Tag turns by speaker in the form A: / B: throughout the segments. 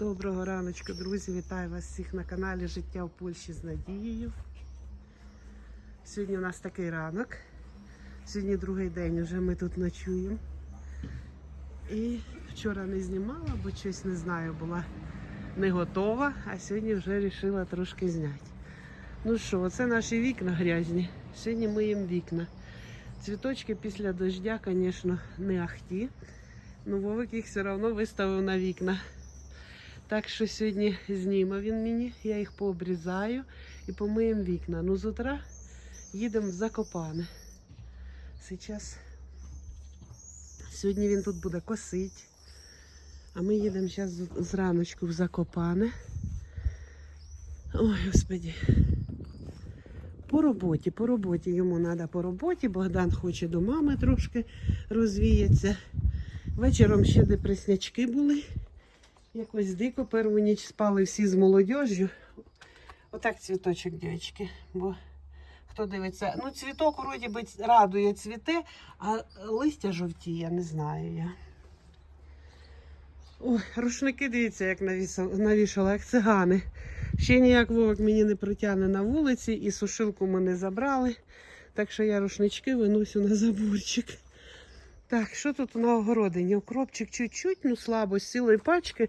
A: Доброго раночку, друзі! Вітаю вас всіх на каналі Життя в Польщі з Надією. Сьогодні у нас такий ранок. Сьогодні другий день вже ми тут ночуємо. І вчора не знімала, бо щось не знаю, була не готова, а сьогодні вже вирішила трошки зняти. Ну що, оце наші вікна грязні. Сьогодні миємо вікна. Цвіточки після дождя, звісно, не ахті. Ну, Вовик їх все одно виставив на вікна. Так що сьогодні зніме він мені, я їх пообрізаю і помиємо вікна. Ну, з утра їдемо в Закопане. Сейчас... Сьогодні він тут буде косить. А ми їдемо зараз зраночку в Закопане. Ой, господі. По роботі, по роботі йому треба по роботі. Богдан хоче до мами трошки розвіятися. Вечором ще депреснячки були. Якось дико перву ніч спали всі з молодіжю. Отак цвіточок, дівчатки. Бо хто дивиться, ну цвіток вроді би радує цвіте, а листя жовтіє, не знаю я. Ой, рушники, дивіться, як навішала, як цигани. Ще ніяк вовок мені не протягне на вулиці, і сушилку ми не забрали. Так що я рушнички виносю на заборчик. Так, що тут на огородині? Укропчик чуть-чуть, ну слабо, з цілої пачки.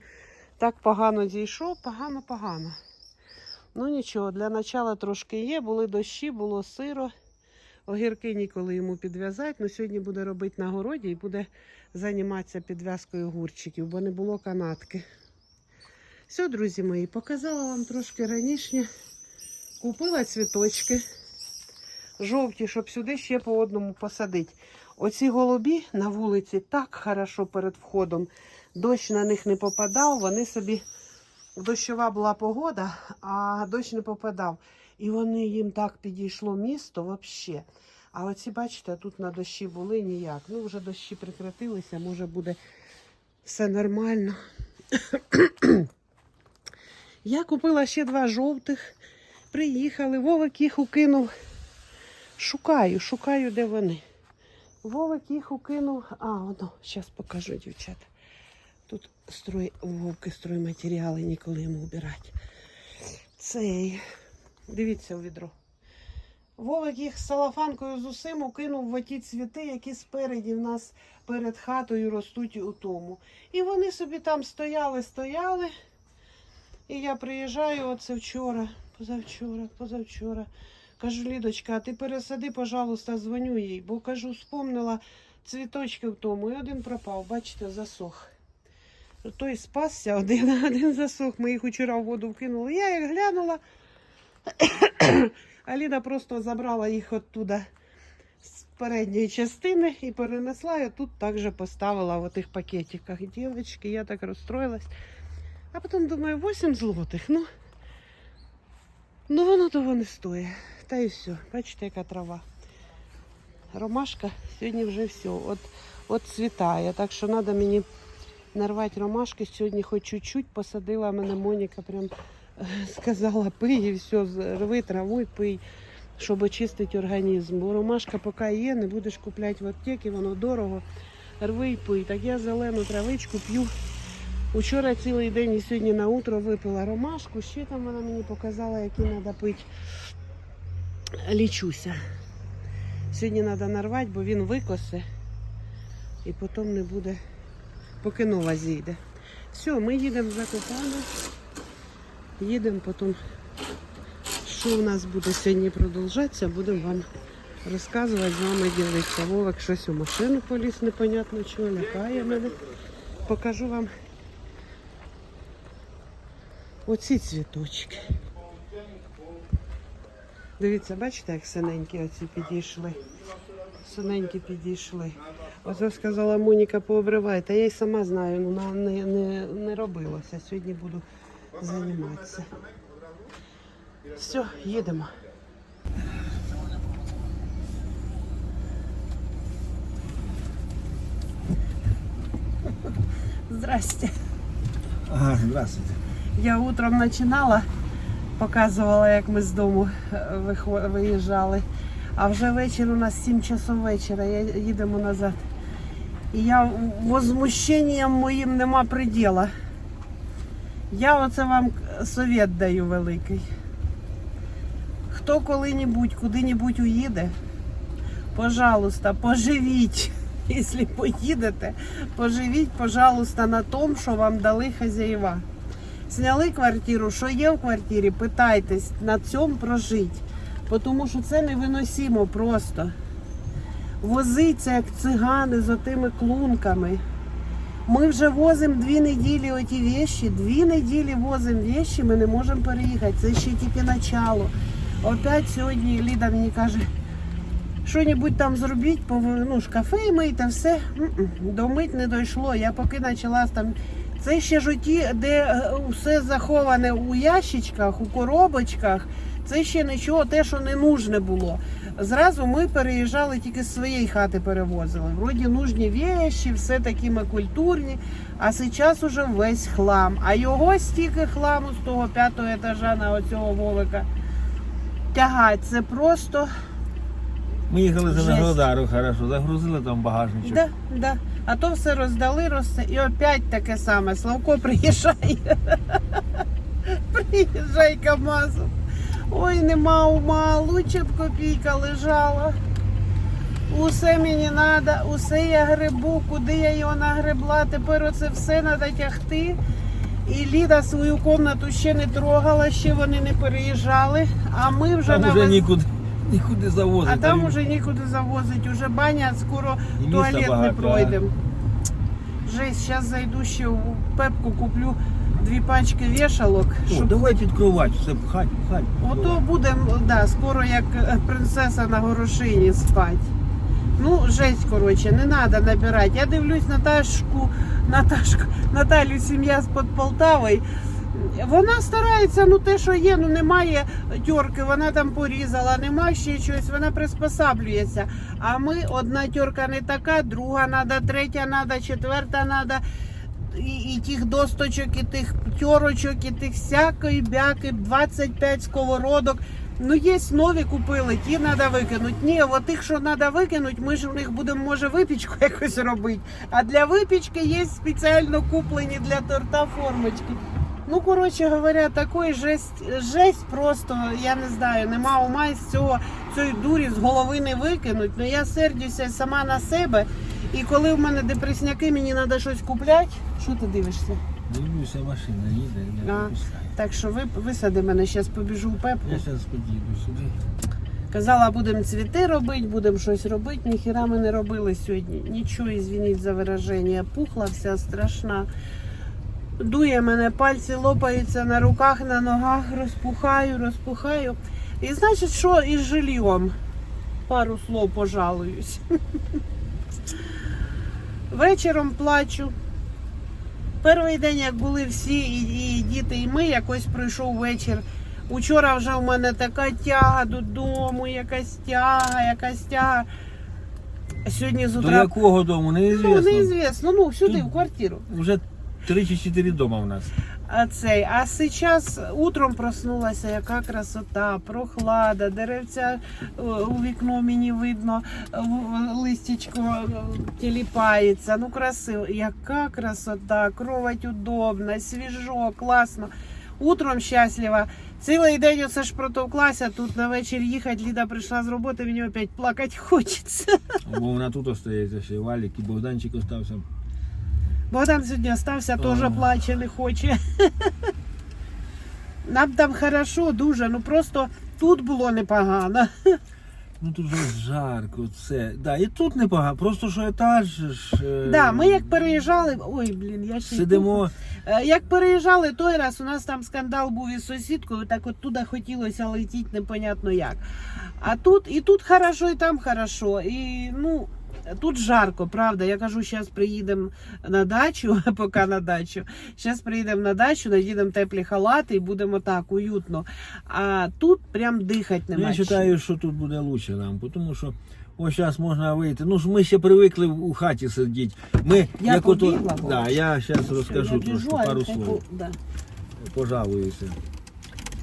A: Так погано зійшов, погано-погано. Ну нічого, для начала трошки є, були дощі, було сиро. Огірки ніколи йому підв'язати. Ну сьогодні буде робити на городі і буде займатися підв'язкою огурчиків, бо не було канатки. Все, друзі мої, показала вам трошки раніше. Купила цвіточки жовті, щоб сюди ще по одному посадити. Оці голубі на вулиці так хорошо перед входом. Дощ на них не попадав, вони собі дощова була погода, а дощ не попадав. І вони їм так підійшло місто взагалі. А оці, бачите, тут на дощі були ніяк. Ну, вже дощі прекратилися, може буде все нормально. Я купила ще два жовтих. Приїхали, Вовик їх укинув. Шукаю, шукаю, де вони. Вовик їх укинув. А, воно, зараз покажу, дівчата. Тут строй, вовки стройматеріали, ніколи йому вбирати. Цей. Дивіться у відро. Вовик їх з салафанкою з усім укинув в оті цвіти, які спереді в нас перед хатою ростуть у тому. І вони собі там стояли, стояли. І я приїжджаю оце вчора, позавчора, позавчора. Кажу, Лідочка, а ти пересади, пожалуйста, дзвоню їй, бо кажу, спомнила цвіточки в тому, і один пропав, бачите, засох. Той спасся, один, один засох. Ми їх вчора в воду вкинули. Я їх глянула. А Ліда просто забрала їх оттуда з передньої частини і перенесла, і тут також поставила в тих пакетиках. Дівчатки, я так розстроїлась. А потім думаю, 8 злотих. Ну, ну воно того не стоїть. Та все. Бачите, яка трава. Ромашка сьогодні вже все. От, от цвітає. Так що треба мені нарвати ромашки. Сьогодні хоч чуть-чуть посадила мене Моніка, прям е, сказала, пий і все, рви траву і пий, щоб очистити організм. Бо ромашка поки є, не будеш купляти в аптеці, воно дорого. Рви і пий. Так я зелену травичку п'ю. Учора цілий день і сьогодні на утро випила ромашку. Ще там вона мені показала, які треба пити. Лічуся. Сьогодні треба нарвати, бо він викосе і потім не буде, поки нова зійде. Все, ми їдемо в Закопане. Їдемо потім, що у нас буде сьогодні продовжатися, будемо вам розказувати, з вами ділитися. Вовик щось у машину поліз, непонятно чого, лякає мене. Покажу вам оці цвіточки. Дивіться, бачите, як синенькі оці підійшли. Синенькі підійшли. Оце сказала Моніка, пообривайте. Я й сама знаю, ну не, не, не робилося. Сьогодні буду займатися. Все, їдемо. Здрасте.
B: Ага, здравствуйте.
A: Я утром починала, показувала, як ми з дому е, виїжджали. А вже вечір у нас 7 часов вечора, їдемо назад. І я возмущенням моїм нема приділа. Я оце вам совет даю великий. Хто коли-небудь куди-небудь уїде, пожалуйста, поживіть. Якщо поїдете, поживіть, пожалуйста, на тому, що вам дали хазяїва. Зняли квартиру, що є в квартирі, питайтесь на цьому прожить. Тому що це невиносимо просто. Возиться як цигани з отими клунками. Ми вже возимо дві неділі оті вещі, дві неділі возимо вещі, ми не можемо переїхати. Це ще тільки начало. Опять сьогодні Ліда мені каже, що-небудь там зробіть, ну, шкафи мийте, все. Домить не дійшло. Я поки почала там. Це ще ж де е, все заховане у ящичках, у коробочках. Це ще нічого, те, що не нужне було. Зразу ми переїжджали тільки з своєї хати перевозили. Вроді нужні вещі, все такі ми культурні, а зараз уже весь хлам. А його стільки хламу з того п'ятого етажа на оцього Вовика тягать. Це просто
B: Ми їхали за
A: Жесть.
B: Хорошо, загрузили там багажничок.
A: Да, да. А то все роздали, розсе... і опять таке саме. Славко приїжджає. Приїжджай КАМАЗом. Ой, нема ума, лучше б копійка лежала. Усе мені треба, усе я грибу, куди я його нагребла. Тепер оце все треба тягти. І Ліда свою кімнату ще не трогала, ще вони не переїжджали. А ми вже
B: Там
A: на
B: вже нікуди, нікуди завозити.
A: а там уже нікуди завозить, уже баня, скоро
B: І міста
A: туалет не
B: багато, а.
A: пройдемо. Жесть, зараз зайду ще в пепку, куплю дві пачки вішалок,
B: О,
A: щоб
B: давай під кровать, все пхать, пхать.
A: ото будемо, да, скоро як е, принцеса на горошині спать. Ну, жесть, коротше, не треба набирати. Я дивлюсь Наташку, Наташку, Наталю, сім'я з-під Полтави. Вона старається, ну те, що є, ну немає тьорки, вона там порізала, немає ще щось, вона приспосаблюється. А ми одна тьорка не така, друга треба, третя треба, четверта треба. І, і тих досточок, і тих тьорочок, і тих всякої бяки, 25 сковородок. Ну, є нові купили, ті треба викинути. Ні, от тих, що треба викинути, ми ж у них будемо, може, випічку якось робити. А для випічки є спеціально куплені для торта формочки. Ну, коротше говоря, такий жесть, жесть просто, я не знаю, нема ума із цього цієї дурі з голови не викинуть. Ну я сердюся сама на себе. І коли в мене депресняки, мені треба щось купляти. Що ти дивишся?
B: Дивлюся, машина їде, не
A: А.
B: пропускає.
A: Так що ви висади мене, зараз побіжу в пепку.
B: Я зараз під'їду сюди.
A: Казала, будемо цвіти робити, будемо щось робити. Ніхіра ми не робили сьогодні. Нічого, извиніть за вираження. Пухла вся страшна. Дує мене, пальці лопаються на руках, на ногах, розпухаю, розпухаю. І значить, що із жильйом? Пару слов пожалуюсь. Вечором плачу. Перший день, як були всі, і, і діти, і ми, якось пройшов вечір. Учора вже в мене така тяга додому, якась тяга, якась тяга. Сьогодні з
B: До якого дому,
A: Ну,
B: неізвісно.
A: неізвісно. Ну, сюди,
B: Тут-
A: в квартиру.
B: Вже три чи чотири дома в нас.
A: А цей, а зараз утром проснулася, яка красота, прохлада, деревця е, у вікно мені видно, е, в- листячко е, тіліпається. Ну красиво. Яка красота, кровать удобна, свіжо, класно. Утром щаслива. Цілий день оце ж протовклася, тут на вечір їхати, Ліда прийшла з роботи, мені опять плакати хочеться.
B: Бо вона тут остається ще, Валік і Богданчик остався.
A: Богдан сьогодні остався, теж плаче, не хоче. Нам там хорошо, дуже, ну просто тут було непогано.
B: Ну тут же жарко, це. Да, і тут непогано, просто що етаж. ж, е,
A: Да, ми як переїжджали, ой, блін, я ще й
B: Сидимо.
A: Е, Як переїжджали той раз, у нас там скандал був із сусідкою, так от туди хотілося летіти непонятно як. А тут і тут хорошо, і там хорошо. І ну тут жарко, правда. Я кажу, зараз приїдемо на дачу, поки на дачу. Зараз приїдемо на дачу, надійдемо теплі халати і будемо так уютно. А тут прям дихати
B: Ну,
A: нема.
B: я вважаю, що тут буде краще нам, тому що ось зараз можна вийти. Ну ж ми ще привикли у хаті сидіти. Ми
A: Я
B: як ото.
A: побігла,
B: Да, я зараз
A: Я
B: розкажу
A: біжу,
B: трошки пару слов.
A: Да.
B: Пожалуюся.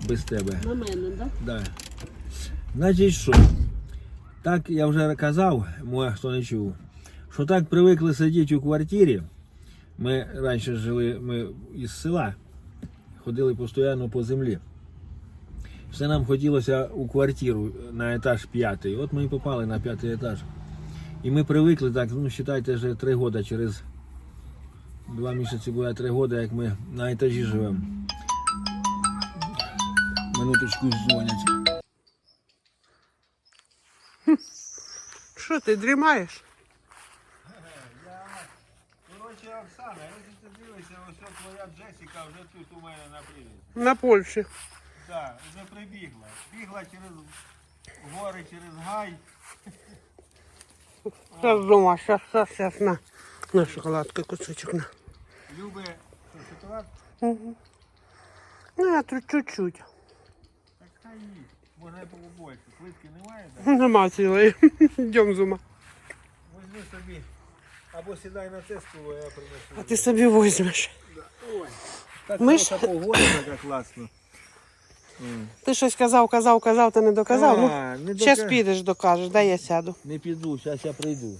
B: Без тебе.
A: На мене, так?
B: Да. Значить що? Так я вже казав, може хто не чув, що так привикли сидіти у квартирі. Ми раніше жили ми із села, ходили постійно по землі. Все нам хотілося у квартиру на етаж п'ятий. От ми і попали на п'ятий етаж. І ми привикли так, ну вважайте, вже три роки через два місяці буде три роки, як ми на етажі живемо. Минуточку дзвонять.
A: Що ти дрімаєш?
B: Коротше, Оксана, якщо ти дивишся, ось твоя Джесіка вже тут у мене на привізі.
A: На Польщі.
B: Так, вже прибігла. Бігла через гори, через гай.
A: Зараз дома, щас, щас, щас, на. На шоколадку кусочок на.
B: Що, шоколад,
A: Угу. Ну, я тут чуть-чуть.
B: Так хай їсть. Можна і побольше. Плитки немає, так?
A: Нема цілої. Йдем зума.
B: Возьми собі. Або сідай на те стуло, я принесу.
A: А ти собі візьмеш.
B: Ой. Так
A: Ми
B: погода, така класно.
A: Ти щось казав, казав, казав, ти не доказав. Ну,
B: А, не
A: зараз
B: дока-
A: підеш, докажеш, дай я сяду.
B: Не піду, зараз я прийду.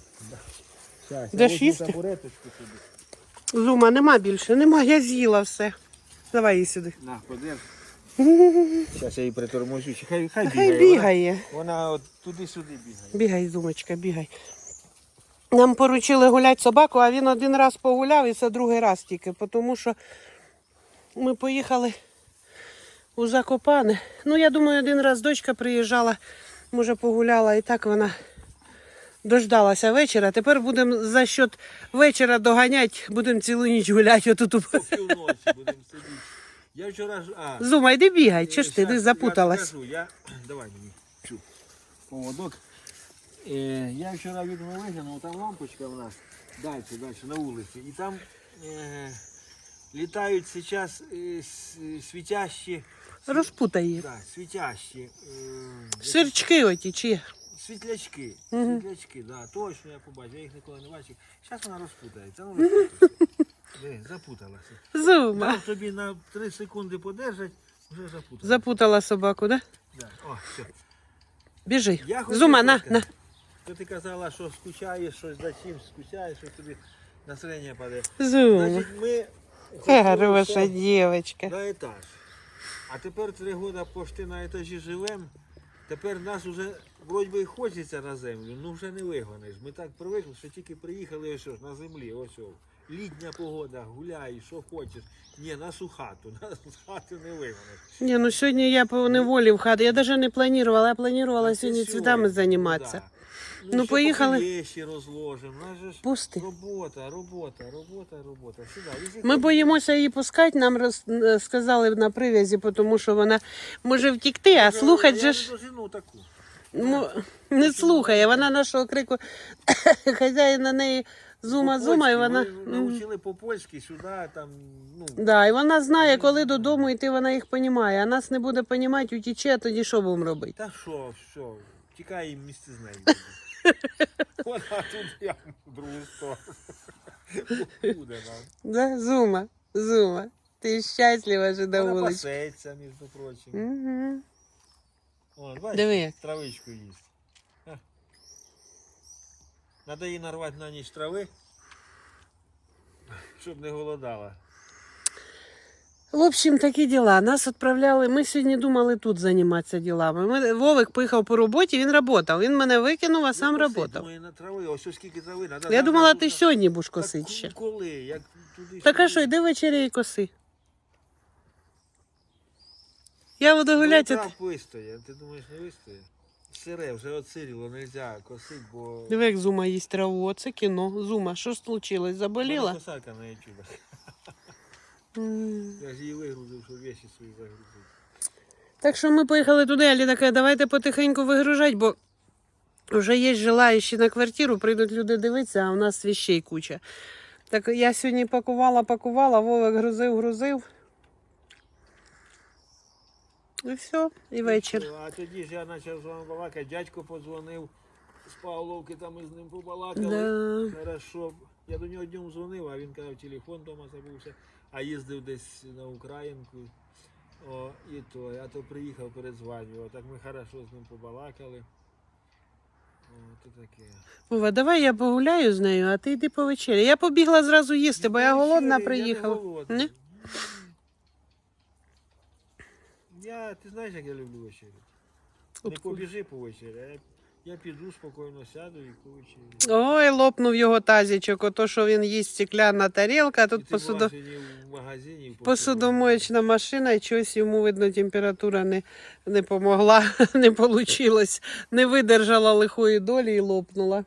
B: Зараз,
A: Де
B: я
A: ж
B: возьму
A: їсти?
B: табуреточку собі.
A: Зума, нема більше, нема, я з'їла все. Давай її сюди.
B: На, подерж. Зараз я її приторможу. Чи Хай, хай бігає.
A: Хай бігає.
B: Вона, вона от туди-сюди бігає.
A: Бігай, зумочка, бігай. Нам поручили гуляти собаку, а він один раз погуляв і це другий раз тільки, тому що ми поїхали у Закопане. Ну, я думаю, один раз дочка приїжджала, може, погуляла, і так вона дождалася вечора. Тепер будемо за счет вечора доганяти, будемо цілу ніч гуляти отут.
B: По півночі будемо сидіти. Я вчора ж. А,
A: Зума, йди бігай, чи ж ти,
B: щас
A: ти запуталась.
B: Я, я... Давай мені цю поводок. Е, я вчора вікно виглянув, там лампочка у нас далі, далі на вулиці. І там е, літають зараз е, с- світящі,
A: Розпутай її.
B: да, світящі е,
A: Сирчки оті, чи?
B: світлячки. Світлячки, да, точно я побачив, я їх ніколи не бачив. Зараз вона розпутається. Ну, розпутається. Запуталася.
A: Зума.
B: Дав тобі на 3 секунди подержать, вже запуталася.
A: Запутала собаку, да?
B: Да. О, все.
A: Біжи.
B: Я хотів
A: Зума, на,
B: сказати,
A: на.
B: То ти казала, що скучаєш щось за чимсь, скучаєш, що тобі настроєння падає.
A: Зума.
B: Значить, ми
A: Хороша
B: ще
A: дівчинка.
B: на етаж. А тепер три роки пошти на етажі живемо. Тепер нас вже вроді би і хочеться на землю, ну вже не вигониш. Ми так привикли, що тільки приїхали ось ось на землі, ось ось. Літня погода, гуляй, що хочеш. Ні, нас у хату, нас з хати не вигониш.
A: Ні, ну сьогодні я по неволі в хату. Я навіть не планувала, я планувала сьогодні цвітами займатися.
B: да.
A: Ну,
B: ще
A: поїхали.
B: Вещі розложимо. У нас ж
A: Пусти.
B: робота, робота, робота, робота. Сюди.
A: Ми боїмося її пускати, нам роз... е, сказали на прив'язі, тому що вона може втікти, а
B: Я-
A: слухать
B: я
A: же ж
B: таку.
A: ну, не слухає. Вона нашого крику хазяїн на неї зума-зума, і вона.
B: Ми по-польськи сюди, там, ну,
A: Да, і вона знає, коли додому йти, вона їх розуміє. А нас не буде розуміти, утіче, а тоді що будемо робити?
B: та що, все, тікай їм місце з нею. Вона тут я в другу сторону. Буде нам.
A: Да? Зума, зума. Ти щаслива же до
B: Вона
A: вулиці.
B: пасеться, між прочим.
A: Угу.
B: О, бачиш,
A: Диви як.
B: травичку їсть. Надо їй нарвати на ніч трави, щоб не голодала.
A: В общем, такі діла. Нас відправляли. Ми сьогодні думали тут займатися ділами. Ми, Вовик поїхав по роботі, він працював. Він мене викинув, а сам
B: Ну,
A: працював.
B: Надо
A: Я думала, ти сьогодні будеш косити ще.
B: Коли? Як туди
A: Так а що, йди вечеря і коси. Я буду гуляти.
B: Ну,
A: ти-
B: трав вистоє, ти думаєш, не вистоє? Сире, вже оциріло, нельзя косити, бо...
A: Диви, як Зума їсть траву. Оце кіно. Зума, що ж случилось?
B: Вона
A: Заболіла?
B: косарка на ютубах. Я ж її вигрузив, щоб вещи свої загрузити.
A: Так що ми поїхали туди, Алі така, давайте потихеньку вигружати, бо вже є желаючі на квартиру, прийдуть люди дивитися, а у нас вещей куча. Так я сьогодні пакувала, пакувала, Вовик грузив, грузив. І все, і вечір.
B: А тоді ж я почав з вами балакати, дядько подзвонив з Павловки, там ми з ним побалакали.
A: Да.
B: Хорошо. Я до нього днем дзвонив, а він казав, телефон вдома забувся, а їздив десь на Українку. О, і то, а то приїхав, передзвонював. Так ми хорошо з ним побалакали. О, таке.
A: Вова, давай я погуляю з нею, а ти йди по вечері. Я побігла зразу їсти, бо я голодна приїхала.
B: Я не голодний.
A: Ні?
B: Я, ти знаєш, як я люблю вечеряти. Не побіжи по вечері, я, піду спокійно сяду і по вечері.
A: Ой, лопнув його тазічок, ото що він їсть стекляна тарілка, а тут посудо...
B: в магазині.
A: посудомоєчна машина, і чогось йому, видно, температура не, не помогла, не вийшло, не видержала лихої долі і лопнула.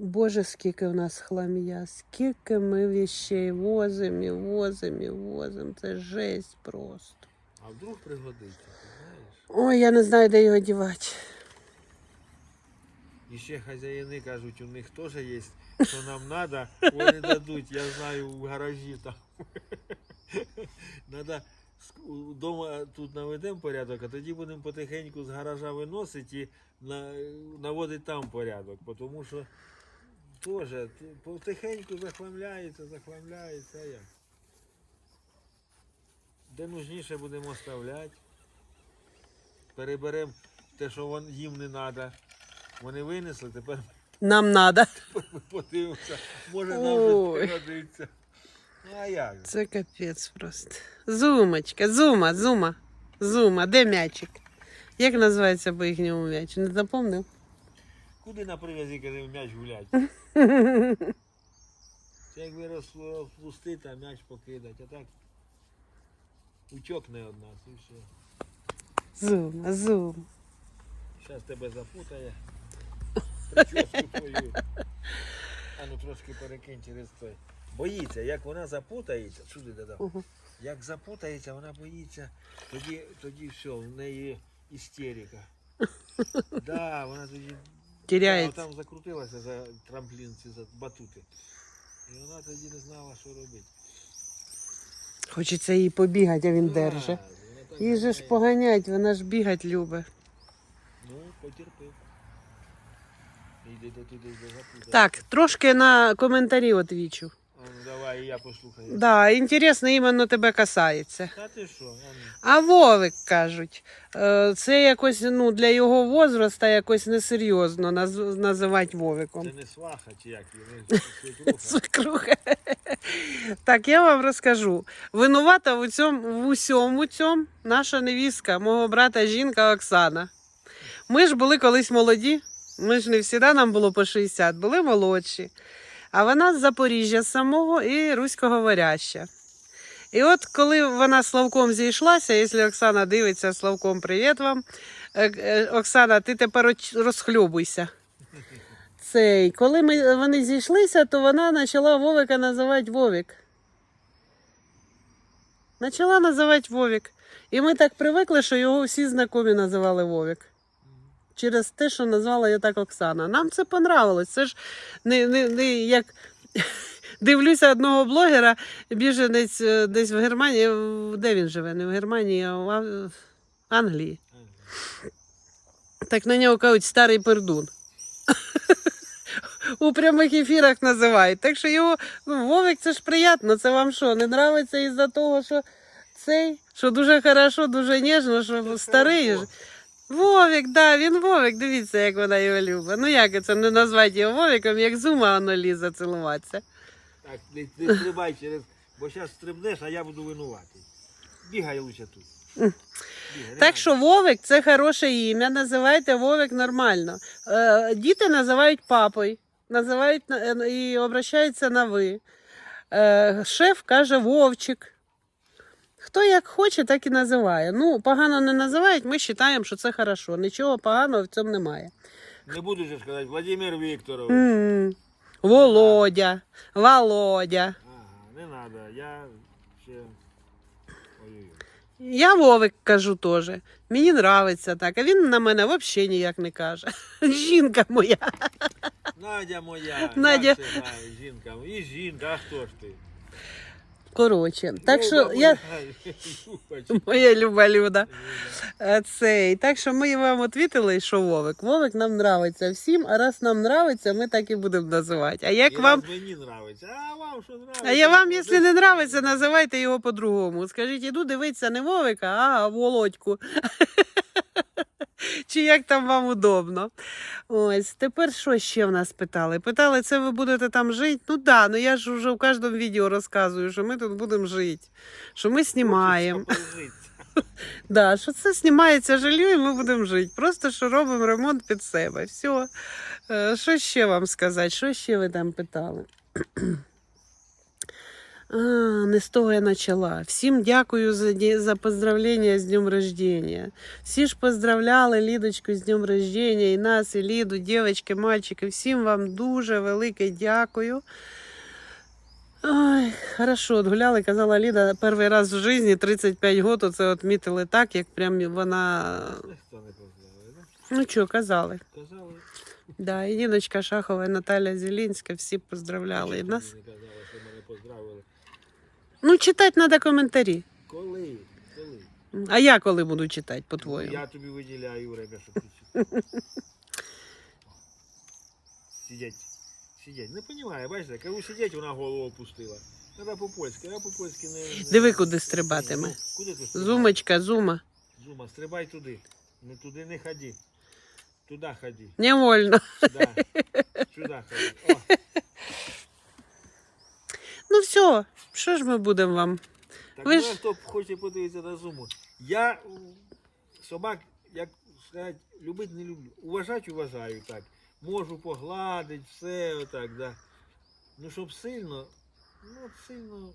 A: Боже, скільки в нас хлам'я, скільки ми вещей возимо і возимо і возимо. Це жесть просто.
B: А вдруг пригодиться, ти знаєш?
A: Ой, я не знаю, де його дівати.
B: І ще хазяїни кажуть, у них теж є, що нам треба, вони дадуть, я знаю, у гаражі там. Надо вдома тут наведемо порядок, а тоді будемо потихеньку з гаража виносити і наводити там порядок. Тому що теж потихеньку захламляється, захламляється. як? Де нужніше будемо оставляти. Переберемо те, що вон- їм не треба. Вони винесли, тепер
A: Нам треба.
B: подивимося. Може нам щось пригодиться. Ну а як?
A: Це капець просто. Зумочка, зума, зума, зума. Де м'ячик? Як називається по їхньому м'яч? Не запомнив?
B: Куди на прив'язі каже м'яч гулять? Це якби роз- розпустити, а м'яч покидати. А так утьокне од нас і все.
A: Зума, зума.
B: Зараз тебе запутає. Прическу твою. А ну трошки перекинь через той. Боїться, як вона запутається, сюди додав.
A: Угу.
B: Як запутається, вона боїться, тоді, тоді все, в неї істерика. Да, вона тоді
A: Теряється.
B: там закрутилася за трамплін, ці за батути. І вона тоді не знала, що робити.
A: Хочеться їй побігати, а він держить. Їй же ж поганять, вона ж бігать любить.
B: Ну, потерпи. Йди до туди до запутати.
A: Так, трошки на коментарі отвічу.
B: Давай, я послухаю.
A: Да, інтересно, іменно тебе касається.
B: Та ти що? А.
A: Вовик кажуть, е, це якось ну, для його возраста якось несерйозно наз- називати Вовиком.
B: Це не сваха чи як свекруха.
A: Свекруха. Так, я вам розкажу. Винувата в, цьому, в усьому цьому наша невістка, мого брата жінка Оксана. Ми ж були колись молоді, ми ж не всі нам було по 60, були молодші. А вона з Запоріжжя самого і руськоговоряща. І от коли вона з Славком зійшлася, якщо Оксана дивиться, Славком, привіт вам. Е, е, Оксана, ти тепер розхльобуйся. Цей, коли ми, вони зійшлися, то вона почала Вовика називати Вовік. Почала називати Вовік. І ми так привикли, що його всі знайомі називали Вовік. Через те, що назвала його так Оксана. Нам це понравилось. Це ж не, не, не як дивлюся одного блогера, біженець е, десь в Германії. Де він живе? Не в Германії, а в в Англії. Так на нього кажуть старий пердун. У прямих ефірах називають. Так що його ну, Вовик, це ж приємно. Це вам що, не нравиться із-за того, що цей, що дуже хорошо, дуже ніжно, що старий. Ж. Вовик, да, він Вовик, дивіться, як вона його любить. Ну як це не назвати його Вовиком, як зума воно лізе цілуватися.
B: Так, не, не стрибай через, бо зараз стрибнеш, а я буду винуватий. Бігай лучше тут. Бігай,
A: Так що Вовик це хороше ім'я, називайте Вовик нормально. Е, діти називають папою, називають на- е, і обращаються на ви. Е, шеф каже Вовчик. Хто як хоче, так і називає. Ну, погано не називають, ми вважаємо, що це хорошо. Нічого поганого в цьому немає.
B: Не буду же сказати, Владимир Вікторович.
A: М, Володя, Володя.
B: Ага, не треба, я ще. Ой-ой-ой.
A: Я Вовик кажу теж. Мені нравиться так, а він на мене взагалі ніяк не каже. Жінка моя.
B: Надя моя,
A: Надя.
B: як це знаю, жінка. І жінка, а хто ж ти?
A: Коротше, так що я моя люба люда. Е, Цей. Так що ми вам відповіли, що Вовик. Вовик нам нравиться всім, а раз нам нравиться, ми так і будемо називати. А як
B: І
A: вам.
B: мені нравиться, а вам що нравиться?
A: А я вам, якщо не нравиться, називайте його по-другому. Скажіть, іду дивитися не Вовика, а Володьку. Чи як там вам удобно? Ось, тепер що ще в нас питали? Питали, це ви будете там жити? Ну так, да, ну я ж вже в кожному відео розказую, що ми тут будемо жити, що ми знімаємо. Да, що це знімається жилье і ми будемо жити. Просто що робимо ремонт під себе. Все. Що ще вам сказати? Що ще ви там питали? А, не з того я почала. Всім дякую за, за поздравлення з днем рождения. Всі ж поздравляли Лідочку з днем рождения, і нас, і Ліду, дівчатки, мальчики. Всім вам дуже велике дякую. Ой, хорошо, от гуляли, казала Ліда, перший раз в житті 35 років це відмітили так, як прям вона. Ну що, казали.
B: Казали.
A: Да, і Ніночка Шахова, і Наталя Зелінська, всі поздравляли. І нас.
B: поздравили?
A: Ну, читати треба коментарі.
B: Коли? Коли?
A: А я коли буду читати, по-твоєму?
B: Я тобі виділяю время, щоб ти читав. Сидять. Сидять. Не розумію, бачите, кажу сидять, вона голову опустила. Треба по-польськи, а по-польськи не, не...
A: Диви, куди стрибатиме.
B: Ну, Куди ти стрибаєш?
A: Зумочка, зума.
B: Зума, стрибай туди. Не туди не ходи. Туди ходи.
A: Невольно.
B: Да. Сюди ходи. О,
A: Ну все, що ж ми будемо вам?
B: так
A: Ви
B: Ви
A: ж-
B: хто хоче подивитися на зуму. Я собак, як сказати, любити не люблю. Уважати уважаю так. Можу погладити, все отак, да. Ну, щоб сильно, ну, сильно,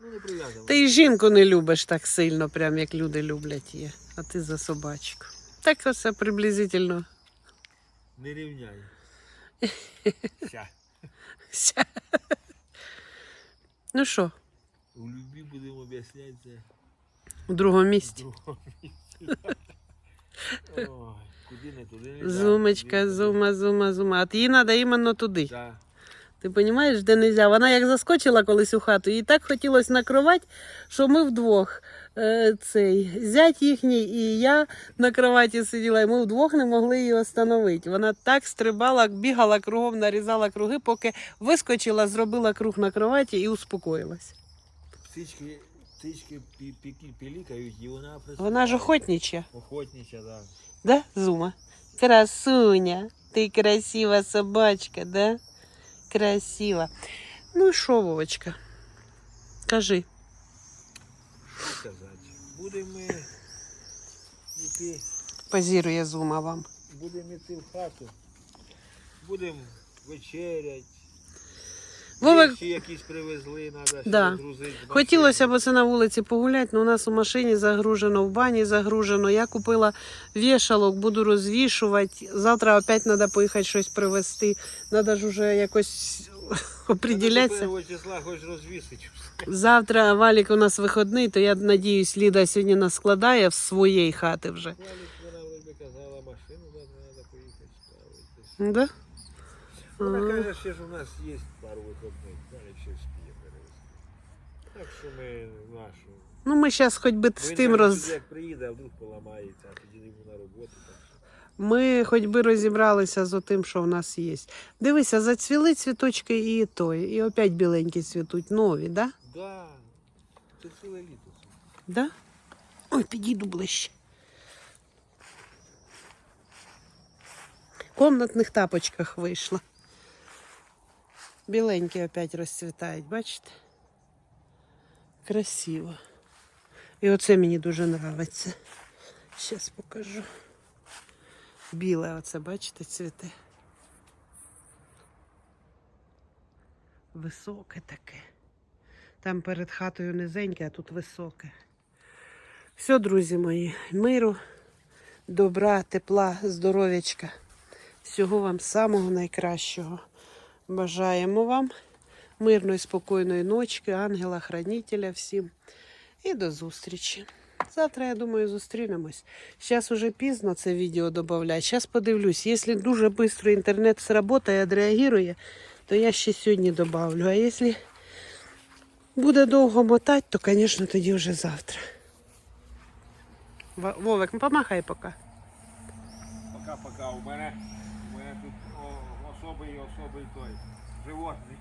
B: ну, не прив'язано.
A: Ти і жінку не любиш так сильно, прям як люди люблять її, а ти за собачку. Так оце приблизительно.
B: Не рівняй. Ща.
A: Ся. Ну що,
B: У любі будемо об'ясняти це
A: у другому місці.
B: куди не туди
A: Зумочка, зума, зума, зума. А їй треба іменно туди. Ти розумієш, де не можна? Вона як заскочила колись у хату, їй так хотілося накривати, що ми вдвох. Е, цей зять їхній і я на кроваті сиділа, і ми вдвох не могли її остановити. Вона так стрибала, бігала кругом, нарізала круги, поки вискочила, зробила круг на кроваті і успокоїлась.
B: Птички, птички пі- піки пілікають, і вона присипає.
A: Вона ж охотнича,
B: Охотнича, да.
A: да, Зума? Красуня, ти красива собачка, да? Красива. Ну що, Вовочка? Кажи.
B: Сказати? Будемо йти,
A: Позірує Зума вам.
B: будемо йти в хату, будемо вечерять.
A: Вовик,
B: Речі якісь привезли, треба
A: Да.
B: відгрузити. в
A: Хотілося б це на вулиці погуляти, але у нас у машині загружено, в бані загружено. Я купила вішалок, буду розвішувати. Завтра опять треба поїхати щось привезти. Треба ж уже якось
B: Та
A: оприділятися.
B: до числа хоч розвісить.
A: Завтра Валік у нас вихідний, то я надіюсь, Ліда сьогодні нас складає в своєї хати вже. Да?
B: Вона каже, ще ж у нас є пару вихідних, Валік ще перевезти. Так що ми нашу.
A: Ну ми зараз хоч би з тим роз...
B: як приїде, а вдруг поламається, а тоді не йому на роботу. Так.
A: Ми хоч би розібралися з тим, що в нас є. Дивися, зацвіли цвіточки і той, і опять біленькі цвітуть, нові, да?
B: Да, це ціле літо.
A: Да? Ой, підійду ближче. В комнатних тапочках вийшла. Біленькі опять розцвітають, бачите? Красиво. І оце мені дуже подобається. Зараз покажу. Біле оце, бачите, цвіте. Високе таке. Там перед хатою низеньке, а тут високе. Все, друзі мої, миру, добра, тепла, здоров'ячка. Всього вам самого найкращого. Бажаємо вам мирної, спокійної ночки, ангела-хранителя всім. І до зустрічі. Завтра, я думаю, зустрінемось. Зараз уже пізно це відео додавати. Зараз подивлюсь. Якщо дуже швидко інтернет сработає, відреагує, то я ще сьогодні додавлю. А якщо буде довго мотати, то, звісно, тоді вже завтра. Вовик, ну, помахай поки.
B: Пока-пока, у мене, у мене тут особий особий той животний.